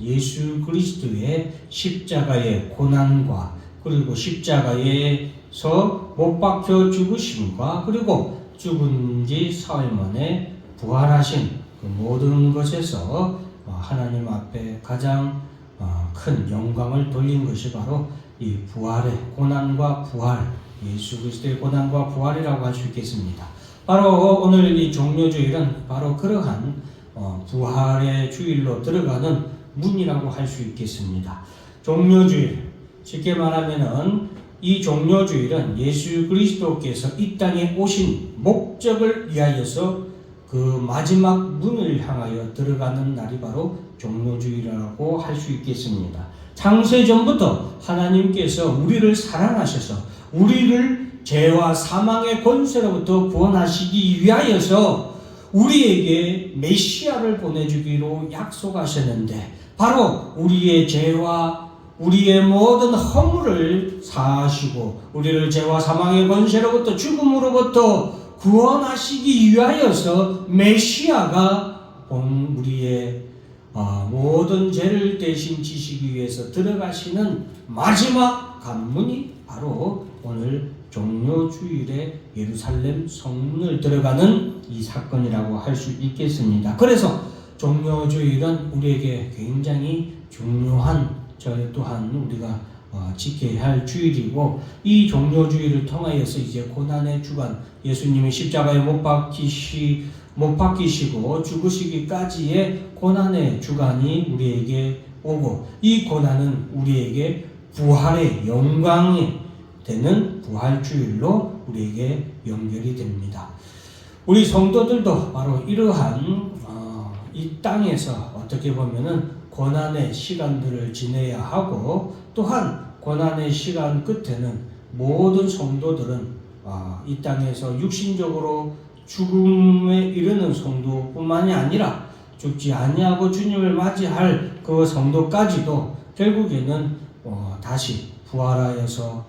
예수 그리스도의 십자가의 고난과 그리고 십자가에서 못 박혀 죽으심과 그리고 죽은 지 사흘 만에 부활하신 그 모든 것에서 어, 하나님 앞에 가장 어, 큰 영광을 돌린 것이 바로 이 부활의 고난과 부활, 예수 그리스도의 고난과 부활이라고 할 수 있겠습니다. 바로 오늘 이 종료주일은 바로 그러한 어, 부활의 주일로 들어가는 문이라고 할 수 있겠습니다. 종료주일, 쉽게 말하면은 이 종료주일은 예수 그리스도께서 이 땅에 오신 목적을 위하여서 그 마지막 문을 향하여 들어가는 날이 바로 종료주일이라고 할 수 있겠습니다. 창세 전부터 하나님께서 우리를 사랑하셔서 우리를 죄와 사망의 권세로부터 구원하시기 위하여서 우리에게 메시아를 보내주기로 약속하셨는데 바로 우리의 죄와 우리의 모든 허물을 사하시고 우리를 죄와 사망의 권세로부터 죽음으로부터 구원하시기 위하여서 메시아가 본 우리의 아, 모든 죄를 대신 지시기 위해서 들어가시는 마지막 관문이 바로 오늘 종료 주일에 예루살렘 성문을 들어가는 이 사건이라고 할 수 있겠습니다. 그래서 종료주일은 우리에게 굉장히 중요한 저 또한 우리가 어, 지켜야 할 주일이고 이 종료주일을 통하여서 이제 고난의 주간 예수님이 십자가에 못 박히시 못 박히시고 죽으시기까지의 고난의 주간이 우리에게 오고 이 고난은 우리에게 부활의 영광이 되는 부활주일로 우리에게 연결이 됩니다. 우리 성도들도 바로 이러한 어, 이 땅에서 어떻게 보면은 고난의 시간들을 지내야 하고 또한 고난의 시간 끝에는 모든 성도들은 아, 이 땅에서 육신적으로 죽음에 이르는 성도뿐만이 아니라 죽지 아니하고 주님을 맞이할 그 성도까지도 결국에는 어, 다시 부활하여서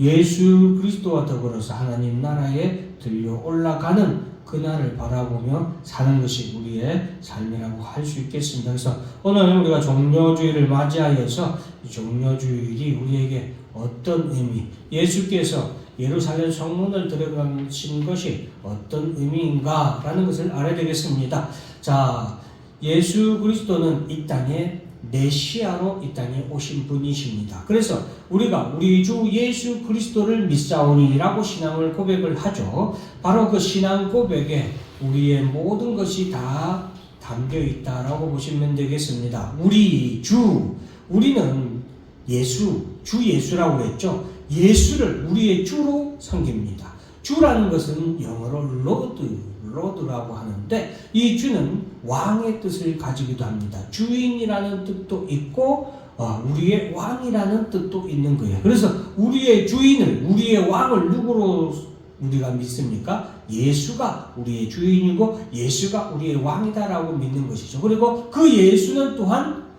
예수 그리스도와 더불어서 하나님 나라에 들려 올라가는 그날을 바라보며 사는 것이 우리의 삶이라고 할 수 있겠습니다. 그래서 오늘 우리가 종료주일을 맞이하여서 이 종료주일이 우리에게 어떤 의미, 예수께서 예루살렘 성문을 들어가신 것이 어떤 의미인가라는 것을 알아야 되겠습니다. 자, 예수 그리스도는 이 땅에 메시아로 이 땅에 오신 분이십니다. 그래서 우리가 우리 주 예수 그리스도를 믿사오니라고 신앙을 고백을 하죠. 바로 그 신앙 고백에 우리의 모든 것이 다 담겨 있다라고 보시면 되겠습니다. 우리 주, 우리는 예수, 주 예수라고 그랬죠. 예수를 우리의 주로 섬깁니다. 주라는 것은 영어로 로드, 로드라고 하는데 이 주는 왕의 뜻을 가지기도 합니다. 주인이라는 뜻도 있고 어, 우리의 왕이라는 뜻도 있는 거예요. 그래서 우리의 주인을 우리의 왕을 누구로 우리가 믿습니까? 예수가 우리의 주인이고 예수가 우리의 왕이다라고 믿는 것이죠. 그리고 그 예수는 또한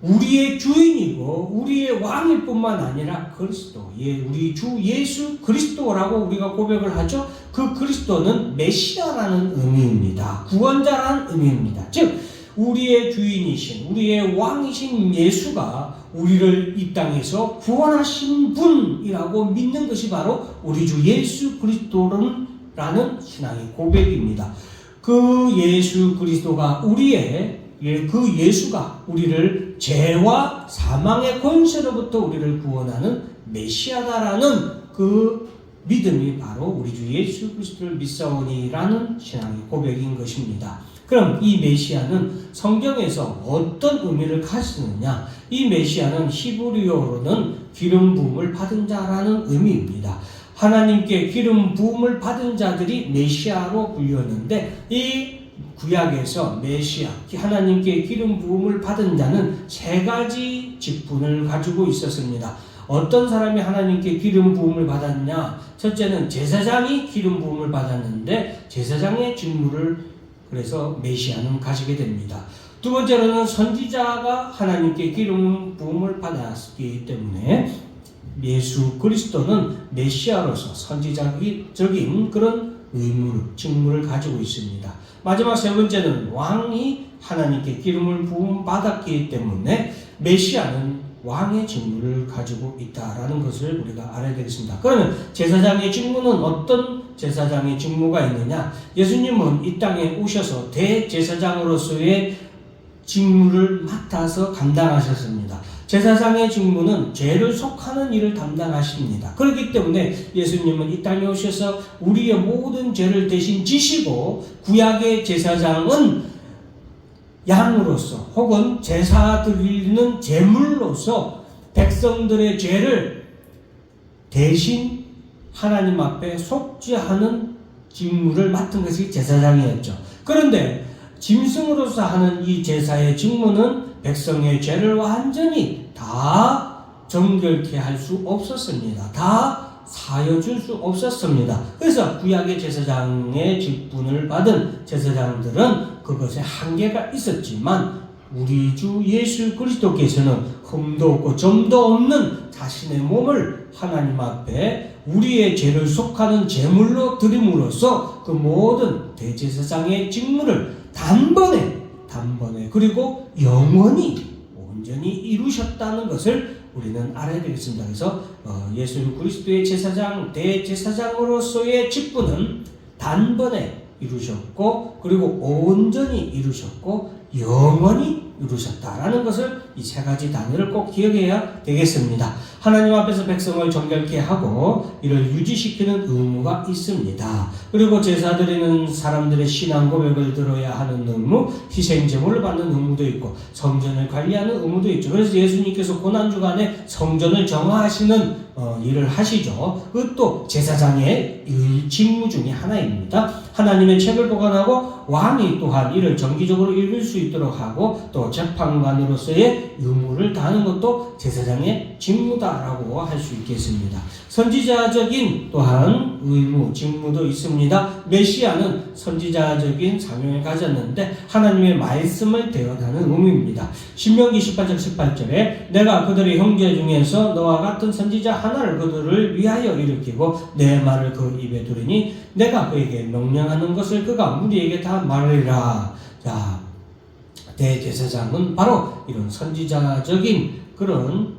우리의 주인이고 우리의 왕일 뿐만 아니라 그리스도, 예, 우리 주 예수 그리스도라고 우리가 고백을 하죠. 그 그리스도는 메시아라는 의미입니다. 구원자라는 의미입니다. 즉 우리의 주인이신 우리의 왕이신 예수가 우리를 이 땅에서 구원하신 분이라고 믿는 것이 바로 우리 주 예수 그리스도라는 신앙의 고백입니다. 그 예수 그리스도가 우리의 예, 그 예수가 우리를 죄와 사망의 권세로부터 우리를 구원하는 메시아다라는 그 믿음이 바로 우리 주 예수 그리스도를 믿사오니라는 신앙의 고백인 것입니다. 그럼 이 메시아는 성경에서 어떤 의미를 가지느냐? 이 메시아는 히브리어로는 기름 부음을 받은 자라는 의미입니다. 하나님께 기름 부음을 받은 자들이 메시아로 불렸는데 이 구약에서 메시아 하나님께 기름 부음을 받은 자는 세 가지 직분을 가지고 있었습니다. 어떤 사람이 하나님께 기름 부음을 받았냐? 첫째는 제사장이 기름 부음을 받았는데 제사장의 직무를 그래서 메시아는 가지게 됩니다. 두 번째로는 선지자가 하나님께 기름 부음을 받았기 때문에 예수 그리스도는 메시아로서 선지자적인 그런 의무, 직무를 가지고 있습니다. 마지막 세 번째는 왕이 하나님께 기름을 부음 받았기 때문에 메시아는 왕의 직무를 가지고 있다라는 것을 우리가 알아야 되겠습니다. 그러면 제사장의 직무는 어떤 제사장의 직무가 있느냐? 예수님은 이 땅에 오셔서 대제사장으로서의 직무를 맡아서 감당하셨습니다. 제사장의 직무는 죄를 속하는 일을 담당하십니다. 그렇기 때문에 예수님은 이 땅에 오셔서 우리의 모든 죄를 대신 지시고 구약의 제사장은 양으로서 혹은 제사 드리는 제물로서 백성들의 죄를 대신 하나님 앞에 속죄하는 직무를 맡은 것이 제사장이었죠. 그런데 짐승으로서 하는 이 제사의 직무는 백성의 죄를 완전히 다 정결케 할 수 없었습니다. 다 사여 줄 수 없었습니다. 그래서 구약의 제사장의 직분을 받은 제사장들은 그것에 한계가 있었지만 우리 주 예수 그리스도께서는 흠도 없고 점도 없는 자신의 몸을 하나님 앞에 우리의 죄를 속하는 제물로 드림으로써 그 모든 대제사장의 직무를 단번에 단번에 그리고 영원히 온전히 이루셨다는 것을 우리는 알아야 되겠습니다. 그래서 어, 예수 그리스도의 제사장 대제사장으로서의 직분은 단번에 이루셨고 그리고 온전히 이루셨고 영원히 이루셨다라는 것을 이 세 가지 단어를 꼭 기억해야 되겠습니다. 하나님 앞에서 백성을 정결케 하고 이를 유지시키는 의무가 있습니다. 그리고 제사 드리는 사람들의 신앙 고백을 들어야 하는 의무, 희생 제물을 받는 의무도 있고 성전을 관리하는 의무도 있죠. 그래서 예수님께서 고난 주간에 성전을 정화하시는 어, 일을 하시죠. 그것도 제사장의 일 직무 중에 하나입니다. 하나님의 책을 보관하고 왕이 또한 이를 정기적으로 읽을 수 있도록 하고 또 재판관으로서의 의무를 다하는 것도 제사장의 직무다 라고 할 수 있겠습니다. 선지자적인 또한 의무, 직무도 있습니다. 메시아는 선지자적인 사명을 가졌는데 하나님의 말씀을 대언하는 의무입니다. 신명기 18장 18절에 내가 그들의 형제 중에서 너와 같은 선지자 하나를 그들을 위하여 일으키고 내 말을 그 입에 두리니 내가 그에게 명령하는 것을 그가 무리에게 다 말하리라. 자, 대제사장은 바로 이런 선지자적인 그런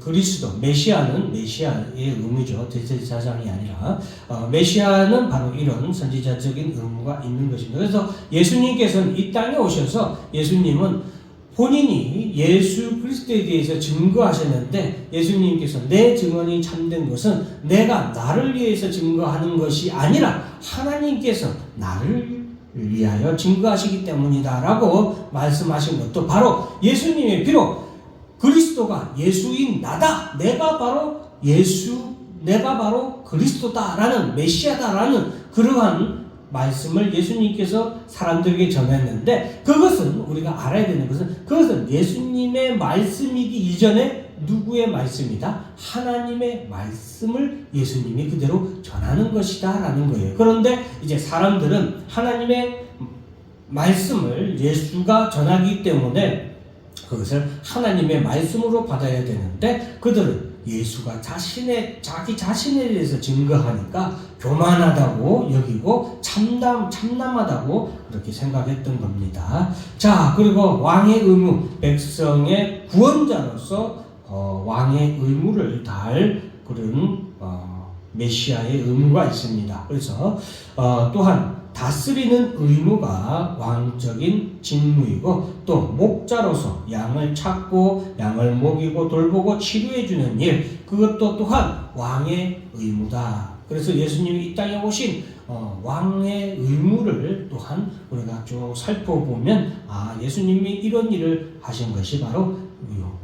그리스도 메시아는 메시아의 의무죠 대제사장이 아니라 어, 메시아는 바로 이런 선지자적인 의무가 있는 것입니다. 그래서 예수님께서는 이 땅에 오셔서 예수님은 본인이 예수 그리스도에 대해서 증거하셨는데 예수님께서 내 증언이 참된 것은 내가 나를 위해서 증거하는 것이 아니라 하나님께서 나를 위하여 증거하시기 때문이다라고 말씀하신 것도 바로 예수님의 비록 그리스도가 예수인 나다 내가 바로 예수 내가 바로 그리스도다라는 메시아다라는 그러한 말씀을 예수님께서 사람들에게 전했는데 그것은 우리가 알아야 되는 것은 그것은 예수님의 말씀이기 이전에 누구의 말씀이다? 하나님의 말씀을 예수님이 그대로 전하는 것이다 라는 거예요. 그런데 이제 사람들은 하나님의 말씀을 예수가 전하기 때문에 그것을 하나님의 말씀으로 받아야 되는데 그들은 예수가 자신의 자기 자신에 대해서 증거하니까 교만하다고 여기고 참담 참남하다고 그렇게 생각했던 겁니다. 자 그리고 왕의 의무 백성의 구원자로서 어, 왕의 의무를 다할 그런 어, 메시아의 의무가 있습니다. 그래서 어, 또한 다스리는 의무가 왕적인 직무이고 또 목자로서 양을 찾고 양을 먹이고 돌보고 치료해주는 일 그것도 또한 왕의 의무다. 그래서 예수님이 이 땅에 오신 어, 왕의 의무를 또한 우리가 쭉 살펴보면 아 예수님이 이런 일을 하신 것이 바로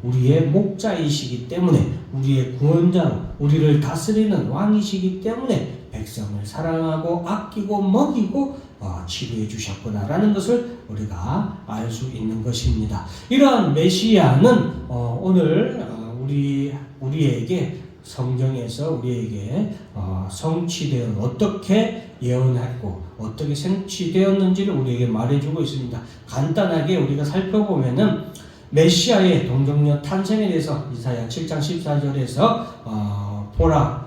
우리의 목자이시기 때문에 우리의 구원자로 우리를 다스리는 왕이시기 때문에 백성을 사랑하고 아끼고 먹이고 어, 치료해 주셨구나라는 것을 우리가 알 수 있는 것입니다. 이러한 메시아는 어, 오늘 어, 우리 우리에게 성경에서 우리에게 어, 성취되어 어떻게 예언했고 어떻게 성취되었는지를 우리에게 말해주고 있습니다. 간단하게 우리가 살펴보면은 메시아의 동정녀 탄생에 대해서 이사야 7장 14절에서 어, 보라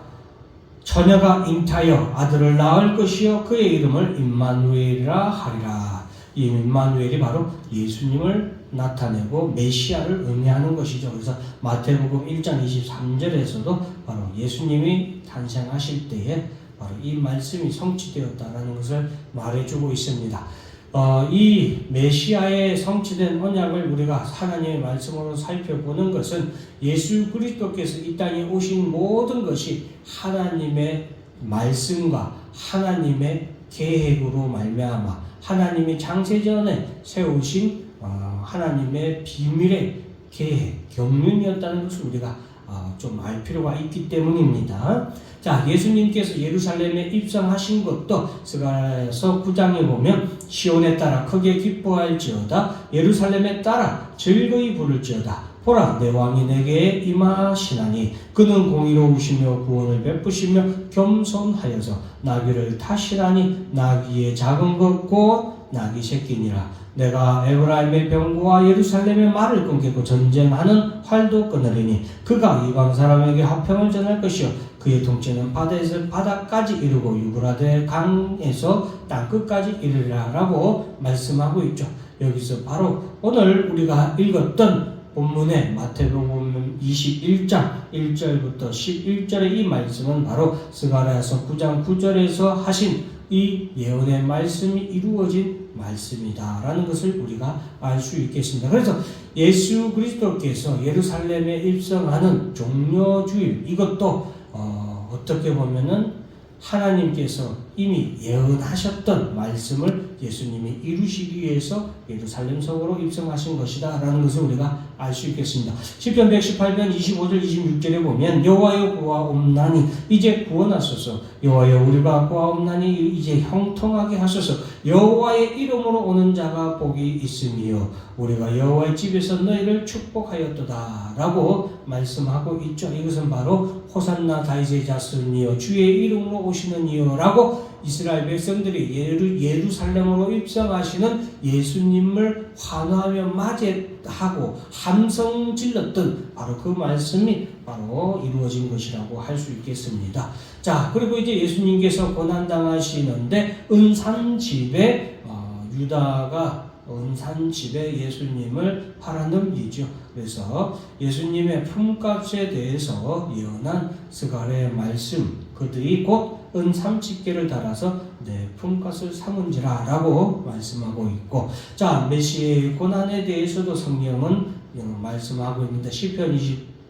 처녀가 잉타여 아들을 낳을 것이요 그의 이름을 임마누엘이라 하리라. 이 임마누엘이 바로 예수님을 나타내고 메시아를 의미하는 것이죠. 그래서 마태복음 1장 23절에서도 바로 예수님이 탄생하실 때에 바로 이 말씀이 성취되었다라는 것을 말해주고 있습니다. 어, 이 메시아의 성취된 언약을 우리가 하나님의 말씀으로 살펴보는 것은 예수 그리스도께서 이 땅에 오신 모든 것이 하나님의 말씀과 하나님의 계획으로 말미암아 하나님이 창세전에 세우신 어, 하나님의 비밀의 계획, 경륜이었다는 것을 우리가 어, 좀알 필요가 있기 때문입니다. 자, 예수님께서 예루살렘에 입성하신 것도 스가랴서 9장에 보면 시온에 따라 크게 기뻐할지어다 예루살렘에 따라 즐거이 부를지어다. 보라 내 왕이 내게 임하시나니 그는 공의로우시며 구원을 베푸시며 겸손하여서 나귀를 타시라니 나귀의 작은 것곧 나귀 새끼니라 내가 에브라임의 병고와 예루살렘의 말을 끊겠고 전쟁하는 활도 끊으리니 그가 이방 사람에게 화평을 전할 것이요 그의 통치는 바다에서 바다까지 이르고 유브라데 강에서 땅 끝까지 이르리라라고 말씀하고 있죠. 여기서 바로 오늘 우리가 읽었던 본문의 마태복음 21장 1절부터 11절의 이 말씀은 바로 스가랴서 9장 9절에서 하신 이 예언의 말씀이 이루어진 말씀이다라는 것을 우리가 알 수 있겠습니다. 그래서 예수 그리스도께서 예루살렘에 입성하는 종료주일 이것도 어, 어떻게 보면은 하나님께서 이미 예언하셨던 말씀을 예수님이 이루시기 위해서 예루살렘 성으로 입성하신 것이다 라는 것을 우리가 알 수 있겠습니다. 시편 118편 25절 26절에 보면 여호와여 구하옵나니 이제 구원하소서 여호와여 우리가 구하옵나니 이제 형통하게 하소서. 여호와의 이름으로 오는 자가 복이 있으며 우리가 여호와의 집에서 너희를 축복하였도다 라고 말씀하고 있죠. 이것은 바로 호산나 다윗의 자손이여 주의 이름으로 오시는 이여라고 이스라엘 백성들이 예루, 예루살렘으로 입성하시는 예수님을 환호하며 맞이하고 함성 질렀던 바로 그 말씀이 바로 이루어진 것이라고 할 수 있겠습니다. 자, 그리고 이제 예수님께서 고난당하시는데 은산 집에 어, 유다가 은산 집에 예수님을 팔아넘기죠. 그래서 예수님의 품값에 대해서 예언한 스가랴의 말씀 그들이 곧 은삼집게를 달아서 내 품값을 삼은지라 라고 말씀하고 있고 자 메시의 고난에 대해서도 성경은 말씀하고 있는데 시편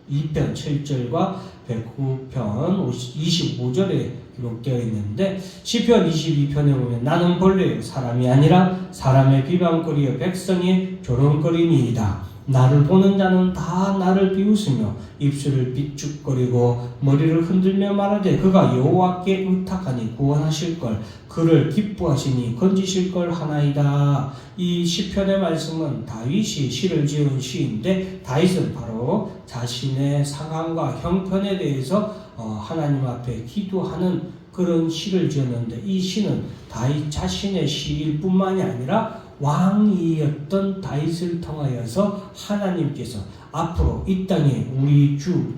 22편 7절과 109편 25절에 기록되어 있는데 시편 22편에 보면 나는 본래 사람이 아니라 사람의 비방거리여 백성의 조롱거리니이다. 나를 보는 자는 다 나를 비웃으며 입술을 비축거리고 머리를 흔들며 말하되 그가 여호와께 의탁하니 구원하실 걸 그를 기뻐하시니 건지실 걸 하나이다. 이 시편의 말씀은 다윗이 시를 지은 시인데 다윗은 바로 자신의 상황과 형편에 대해서 어, 하나님 앞에 기도하는 그런 시를 지었는데 이 시는 다윗 자신의 시일 뿐만이 아니라 왕이었던 다윗을 통하여서 하나님께서 앞으로 이 땅에 우리 주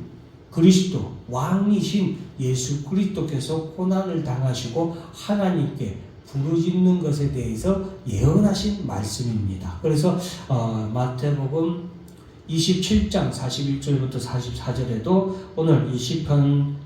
그리스도 왕이신 예수 그리스도께서 고난을 당하시고 하나님께 부르짖는 것에 대해서 예언하신 말씀입니다. 그래서 어, 마태복음 27장 41절부터 44절에도 오늘 이 시편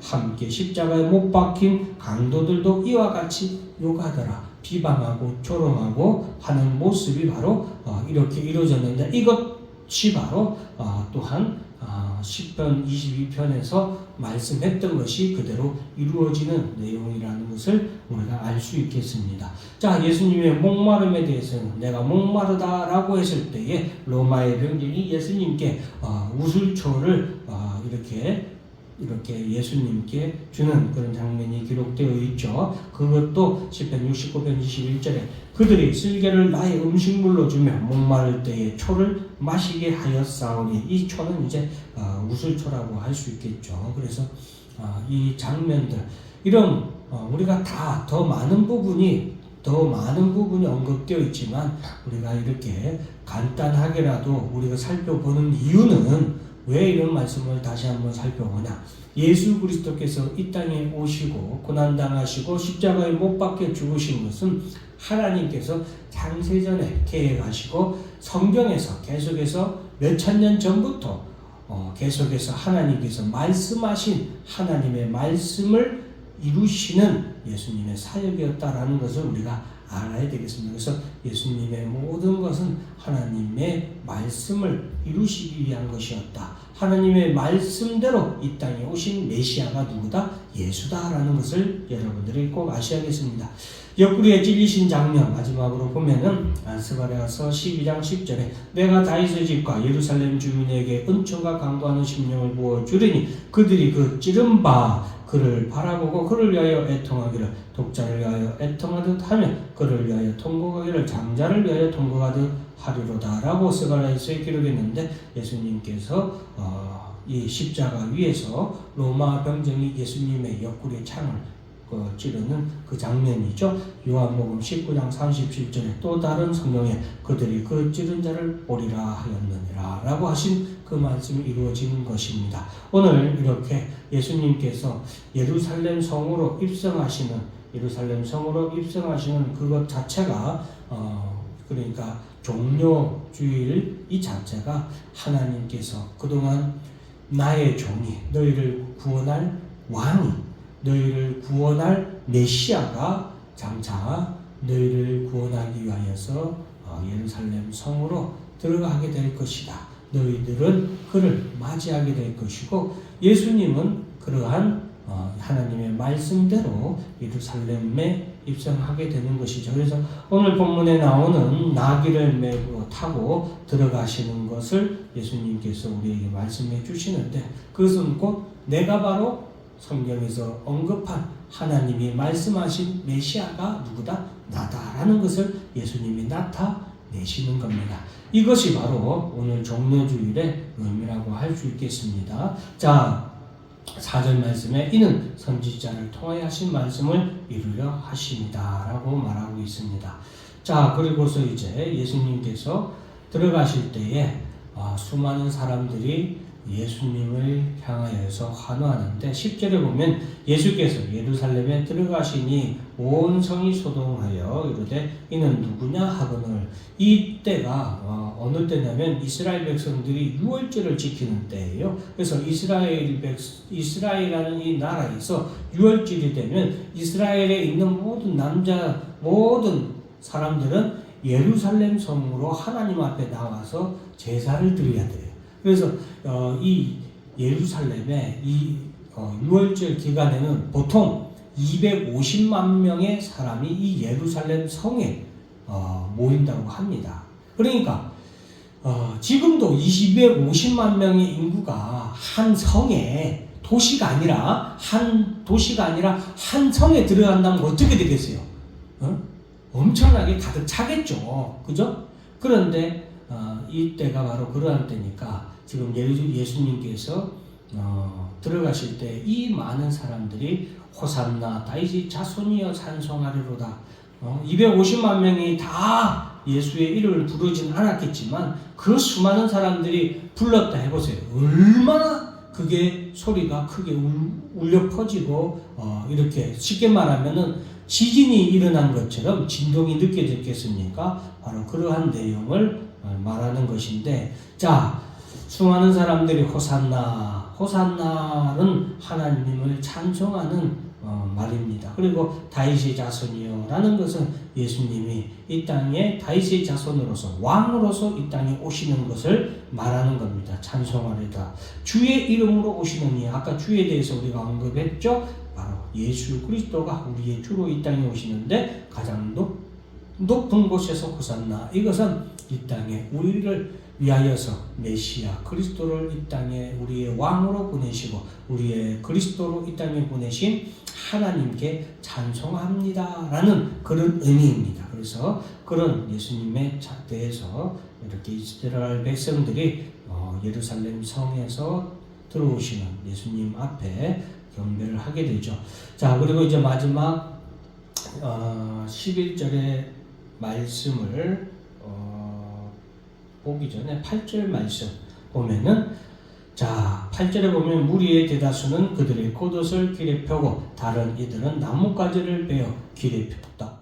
함께 십자가에 못 박힌 강도들도 이와 같이 욕하더라. 비방하고 조롱하고 하는 모습이 바로 어, 이렇게 이루어졌는데 이것이 바로 어, 또한 어, 10편 22편에서 말씀했던 것이 그대로 이루어지는 내용이라는 것을 우리가 알 수 있겠습니다. 자, 예수님의 목마름에 대해서는 내가 목마르다라고 했을 때에 로마의 병정이 예수님께 어, 우슬초를 어, 이렇게 이렇게 예수님께 주는 그런 장면이 기록되어 있죠. 그것도 시편 69편 21절에 그들이 쓸개를 나의 음식물로 주며 목마를 때에 초를 마시게 하였사오니 이 초는 이제 어, 우슬초라고 할 수 있겠죠. 그래서 어, 이 장면들 이런 어, 우리가 다 더 많은 부분이 더 많은 부분이 언급되어 있지만 우리가 이렇게 간단하게라도 우리가 살펴보는 이유는 왜 이런 말씀을 다시 한번 살펴보냐? 예수 그리스도께서 이 땅에 오시고 고난 당하시고 십자가에 못 박혀 죽으신 것은 하나님께서 창세전에 계획하시고 성경에서 계속해서 몇 천 년 전부터 어, 계속해서 하나님께서 말씀하신 하나님의 말씀을 이루시는 예수님의 사역이었다라는 것을 우리가 알아야 되겠습니다. 그래서 예수님의 모든 것은 하나님의 말씀을 이루시기 위한 것이었다. 하나님의 말씀대로 이 땅에 오신 메시아가 누구다? 예수다라는 것을 여러분들이 꼭 아셔야겠습니다. 옆구리에 찔리신 장면 마지막으로 보면은 안스바레아서 12장 10절에 내가 다윗의 집과 예루살렘 주민에게 은총과 강구하는 심령을 부어 주리니 그들이 그 찌른 바 그를 바라보고 그를 위하여 애통하기를 독자를 위하여 애통하듯 하며 그를 위하여 통곡하기를 장자를 위하여 통곡하듯 하리로다라고 스가라에서에 기록했는데 예수님께서 어, 이 십자가 위에서 로마 병정이 예수님의 옆구리에 창을 어, 찌르는 그 장면이죠. 요한복음 19장 37절에 또 다른 성경에 그들이 그 찌른 자를 보리라 하였느니라 라고 하신 그 말씀이 이루어지는 것입니다. 오늘 이렇게 예수님께서 예루살렘 성으로 입성하시는 예루살렘 성으로 입성하시는 그것 자체가 어, 그러니까 종료주일 이 자체가 하나님께서 그동안 나의 종이 너희를 구원할 왕이 너희를 구원할 메시아가 장차 너희를 구원하기 위하여서 어, 예루살렘 성으로 들어가게 될 것이다. 너희들은 그를 맞이하게 될 것이고 예수님은 그러한 어, 하나님의 말씀대로 예루살렘에 입성하게 되는 것이죠. 그래서 오늘 본문에 나오는 나귀를 메고 타고 들어가시는 것을 예수님께서 우리에게 말씀해 주시는데 그것은 곧 내가 바로 성경에서 언급한 하나님이 말씀하신 메시아가 누구다? 나다라는 것을 예수님이 나타 내시는 겁니다. 이것이 바로 오늘 종료주일의 의미라고 할 수 있겠습니다. 자, 4절 말씀에 이는 선지자를 통하여 하신 말씀을 이루려 하십니다 라고 말하고 있습니다. 자, 그리고서 이제 예수님께서 들어가실 때에 아, 수많은 사람들이 예수님을 향하여서 환호하는데 10절에 보면 예수께서 예루살렘에 들어가시니 온 성이 소동하여 이르되 이는 누구냐 하거늘 이때가 어, 느 때냐면 이스라엘 백성들이 유월절을 지키는 때예요. 그래서 이스라엘 백 이스라엘이라는 이 나라에서 유월절이 되면 이스라엘에 있는 모든 남자 모든 사람들은 예루살렘 성으로 하나님 앞에 나와서 제사를 드려야 돼요. 그래서 어, 이 예루살렘의 이 어, 6월절 기간에는 보통 250만 명의 사람이 이 예루살렘 성에 어, 모인다고 합니다. 그러니까 어, 지금도 250만 명의 인구가 한 성에 도시가 아니라 한 도시가 아니라 한 성에 들어간다면 어떻게 되겠어요? 어? 엄청나게 가득 차겠죠. 그죠? 그런데 어, 이때가 바로 그러한 때니까 지금 예수님께서 어, 들어가실 때 이 많은 사람들이 호산나 다이지 자손이여 찬송하리로다. 어, 250만 명이 다 예수의 이름을 부르진 않았겠지만 그 수많은 사람들이 불렀다 해보세요. 얼마나 그게 소리가 크게 울 려 퍼지고 어, 이렇게 쉽게 말하면은 지진이 일어난 것처럼 진동이 느껴졌겠습니까? 바로 그러한 내용을 어, 말하는 것인데 자 수많은 사람들이 호산나 호산나는 하나님을 찬송하는 어, 말입니다. 그리고 다윗의 자손이요라는 것은 예수님이 이 땅에 다윗의 자손으로서 왕으로서 이 땅에 오시는 것을 말하는 겁니다. 찬송하리다. 주의 이름으로 오시느니 아까 주에 대해서 우리가 언급했죠. 바로 예수 그리스도가 우리의 주로 이 땅에 오시는데 가장 높, 높은 곳에서 호산나 이것은 이 땅에 우리를 위하여서 메시아 그리스도를 이 땅에 우리의 왕으로 보내시고 우리의 그리스도로 이 땅에 보내신 하나님께 찬송합니다라는 그런 의미입니다. 그래서 그런 예수님의 대해서 이렇게 이스라엘 백성들이 어, 예루살렘 성에서 들어오시는 예수님 앞에 경배를 하게 되죠. 자 그리고 이제 마지막 어, 11절의 말씀을 어, 보기 전에 8절 말씀 보면은 자 8절에 보면 무리의 대다수는 그들의 겉옷을 길에 펴고 다른 이들은 나뭇가지를 베어 길에 폈다.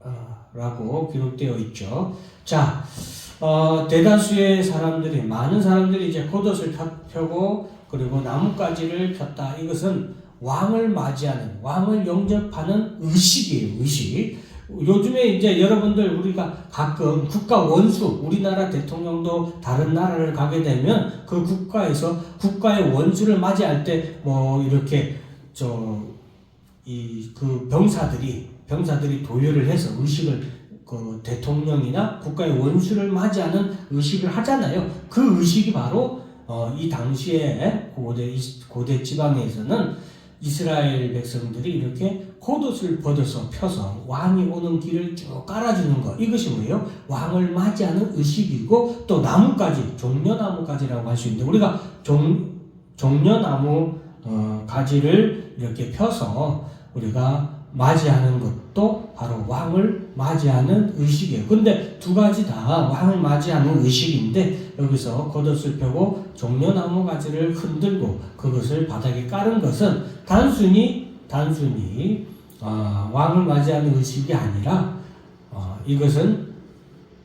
어, 라고 기록되어 있죠. 자, 어, 대다수의 사람들이 많은 사람들이 이제 겉옷을 펴고 그리고 나뭇가지를 폈다. 이것은 왕을 맞이하는 왕을 영접하는 의식이에요. 의식. 요즘에 이제 여러분들 우리가 가끔 국가 원수 우리나라 대통령도 다른 나라를 가게 되면 그 국가에서 국가의 원수를 맞이할 때 뭐 이렇게 저 이 그 병사들이 병사들이 도열을 해서 의식을 그 대통령이나 국가의 원수를 맞이하는 의식을 하잖아요. 그 의식이 바로 어, 이 당시에 고대 고대 지방에서는 이스라엘 백성들이 이렇게 겉옷을 벗어서 펴서 왕이 오는 길을 쭉 깔아주는 것 이것이 뭐예요? 왕을 맞이하는 의식이고 또 나무까지 종려나무까지라고 할 수 있는데 우리가 종 종려나무 어, 가지를 이렇게 펴서 우리가 맞이하는 것도 바로 왕을 맞이하는 의식이에요. 근데 두 가지 다 왕을 맞이하는 의식인데 여기서 겉옷을 펴고 종려나무 가지를 흔들고 그것을 바닥에 깔은 것은 단순히 단순히 어, 왕을 맞이하는 의식이 아니라 어, 이것은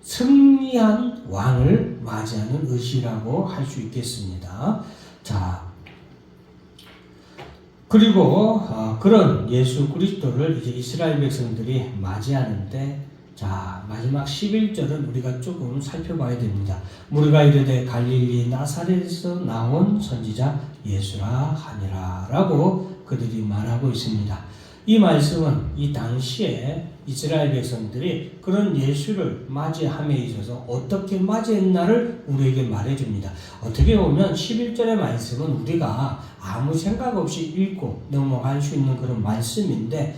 승리한 왕을 맞이하는 의식이라고 할 수 있겠습니다. 자, 그리고 어, 그런 예수 그리스도를 이제 이스라엘 백성들이 맞이하는데 자 마지막 11절은 우리가 조금 살펴봐야 됩니다. 우리가 이르되 갈릴리 나사렛에서 나온 선지자 예수라 하니라라고 그들이 말하고 있습니다. 이 말씀은 이 당시에 이스라엘 백성들이 그런 예수를 맞이함에 있어서 어떻게 맞이했나를 우리에게 말해줍니다. 어떻게 보면 11절의 말씀은 우리가 아무 생각 없이 읽고 넘어갈 수 있는 그런 말씀인데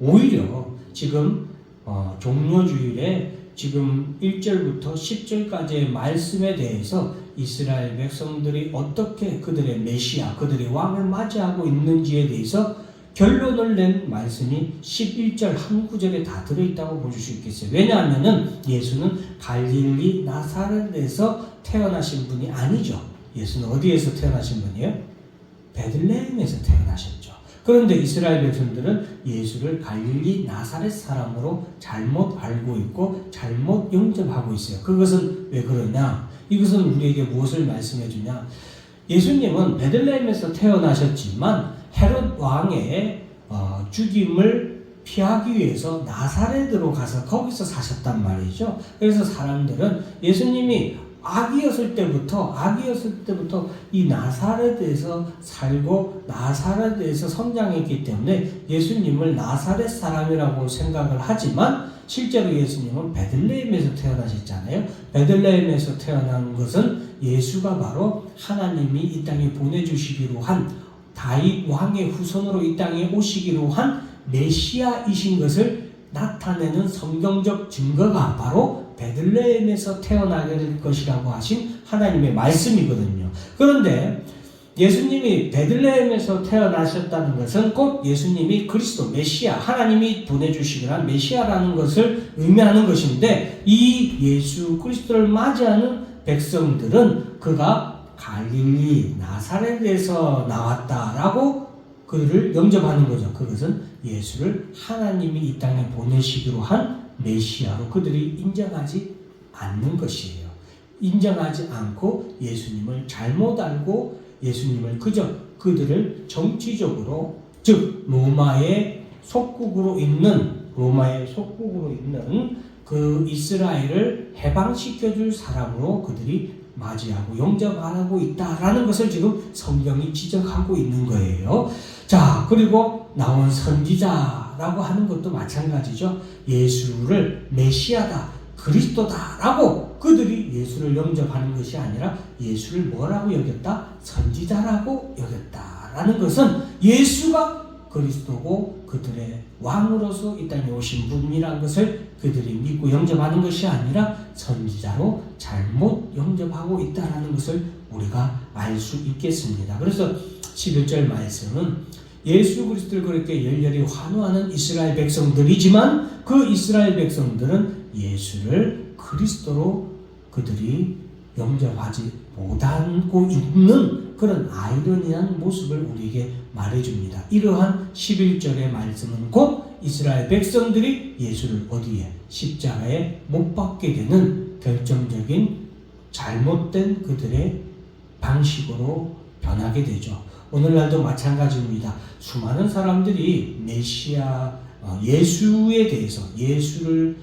오히려 지금 어, 종료주일에 지금 1절부터 10절까지의 말씀에 대해서 이스라엘 백성들이 어떻게 그들의 메시아, 그들의 왕을 맞이하고 있는지에 대해서 결론을 낸 말씀이 11절 한 구절에 다 들어있다고 보실 수 있겠어요. 왜냐하면 예수는 갈릴리 나사렛에서 태어나신 분이 아니죠. 예수는 어디에서 태어나신 분이에요? 베들레헴에서 태어나셨죠. 그런데 이스라엘 백성들은 예수를 갈릴리 나사렛 사람으로 잘못 알고 있고 잘못 영접하고 있어요. 그것은 왜 그러냐? 이것은 우리에게 무엇을 말씀해 주냐? 예수님은 베들레헴에서 태어나셨지만 헤롯 왕의 어, 죽임을 피하기 위해서 나사렛으로 가서 거기서 사셨단 말이죠. 그래서 사람들은 예수님이 아기였을 때부터 아기였을 때부터 이 나사렛에서 살고 나사렛에서 성장했기 때문에 예수님을 나사렛 사람이라고 생각을 하지만 실제로 예수님은 베들레헴에서 태어나셨잖아요. 베들레헴에서 태어난 것은 예수가 바로 하나님이 이 땅에 보내주시기로 한 다윗 왕의 후손으로 이 땅에 오시기로 한 메시아이신 것을 나타내는 성경적 증거가 바로 베들레헴에서 태어나게 될 것이라고 하신 하나님의 말씀이거든요. 그런데 예수님이 베들레헴에서 태어나셨다는 것은 꼭 예수님이 그리스도 메시아 하나님이 보내주시거나 메시아라는 것을 의미하는 것인데 이 예수 그리스도를 맞이하는 백성들은 그가 갈릴리 나사렛에서 나왔다라고 그를 영접하는 거죠. 그것은 예수를 하나님이 이 땅에 보내시기로 한 메시아로 그들이 인정하지 않는 것이에요. 인정하지 않고 예수님을 잘못 알고 예수님을 그저 그들을 정치적으로 즉 로마의 속국으로 있는 로마의 속국으로 있는 그 이스라엘을 해방시켜 줄 사람으로 그들이 맞이하고 영접하고 있다라는 것을 지금 성경이 지적하고 있는 거예요. 자, 그리고 나온 선지자라고 하는 것도 마찬가지죠. 예수를 메시아다. 그리스도다라고 그들이 예수를 영접하는 것이 아니라 예수를 뭐라고 여겼다? 선지자라고 여겼다라는 것은 예수가 그리스도고 그들의 왕으로서 이 땅에 오신 분이라는 것을 그들이 믿고 영접하는 것이 아니라 선지자로 잘못 영접하고 있다라는 것을 우리가 알 수 있겠습니다. 그래서 11절 말씀은 예수 그리스도를 그렇게 열렬히 환호하는 이스라엘 백성들이지만 그 이스라엘 백성들은 예수를 그리스도로 그들이 영접하지 못하고 있는 그런 아이러니한 모습을 우리에게 말해줍니다. 이러한 11절의 말씀은 곧 이스라엘 백성들이 예수를 어디에 십자가에 못 박게 되는 결정적인 잘못된 그들의 방식으로 변하게 되죠. 오늘날도 마찬가지입니다. 수많은 사람들이 메시아 어, 예수에 대해서 예수를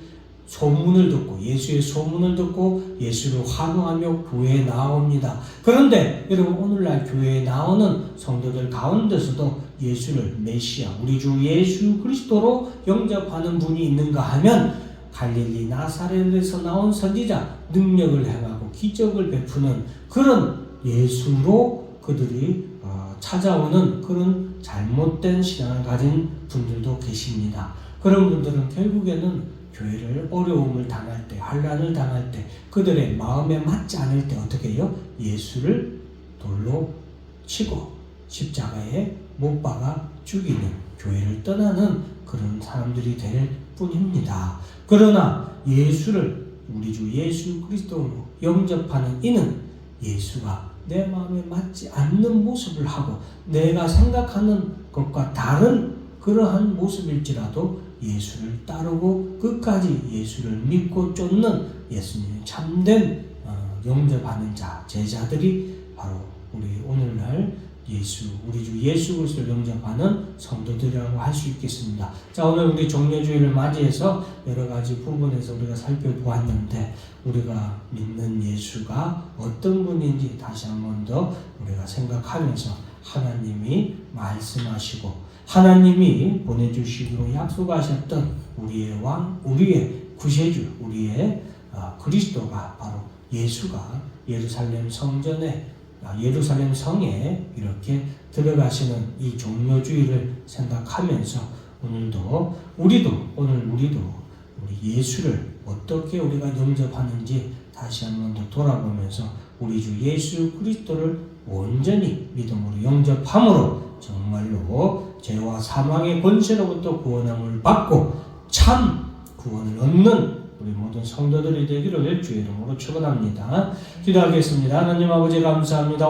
소문을 듣고 예수의 소문을 듣고 예수를 환호하며 교회에 나옵니다. 그런데 여러분 오늘날 교회에 나오는 성도들 가운데서도 예수를 메시아 우리 주 예수 그리스도로 영접하는 분이 있는가 하면 갈릴리 나사렛에서 나온 선지자 능력을 행하고 기적을 베푸는 그런 예수로 그들이 어, 찾아오는 그런 잘못된 신앙을 가진 분들도 계십니다. 그런 분들은 결국에는 교회를 어려움을 당할 때, 환란을 당할 때, 그들의 마음에 맞지 않을 때 어떻게 해요? 예수를 돌로 치고 십자가에 못 박아 죽이는 교회를 떠나는 그런 사람들이 될 뿐입니다. 그러나 예수를 우리 주 예수 그리스도로 영접하는 이는 예수가 내 마음에 맞지 않는 모습을 하고 내가 생각하는 것과 다른 그러한 모습일지라도 예수를 따르고 끝까지 예수를 믿고 쫓는 예수님 참된 어, 영접하는 자 제자들이 바로 우리 오늘날 예수 우리 주 예수 그리스도를 영접하는 성도들이라고 할 수 있겠습니다. 자 오늘 우리 종료주의를 맞이해서 여러 가지 부분에서 우리가 살펴보았는데 우리가 믿는 예수가 어떤 분인지 다시 한 번 더 우리가 생각하면서 하나님이 말씀하시고 하나님이 보내주시기로 약속하셨던 우리의 왕, 우리의 구세주, 우리의 어, 그리스도가 바로 예수가 예루살렘 성전에 아, 예루살렘 성에 이렇게 들어가시는 이 종료주의를 생각하면서 오늘도 우리도 오늘 우리도 우리 예수를 어떻게 우리가 영접하는지 다시 한번 더 돌아보면서 우리 주 예수 그리스도를 온전히 믿음으로 영접함으로 정말로 죄와 사망의 권세로부터 구원함을 받고 참 구원을 얻는 우리 모든 성도들이 되기를 주의 이름으로 축원합니다. 기도하겠습니다. 하나님 아버지 감사합니다.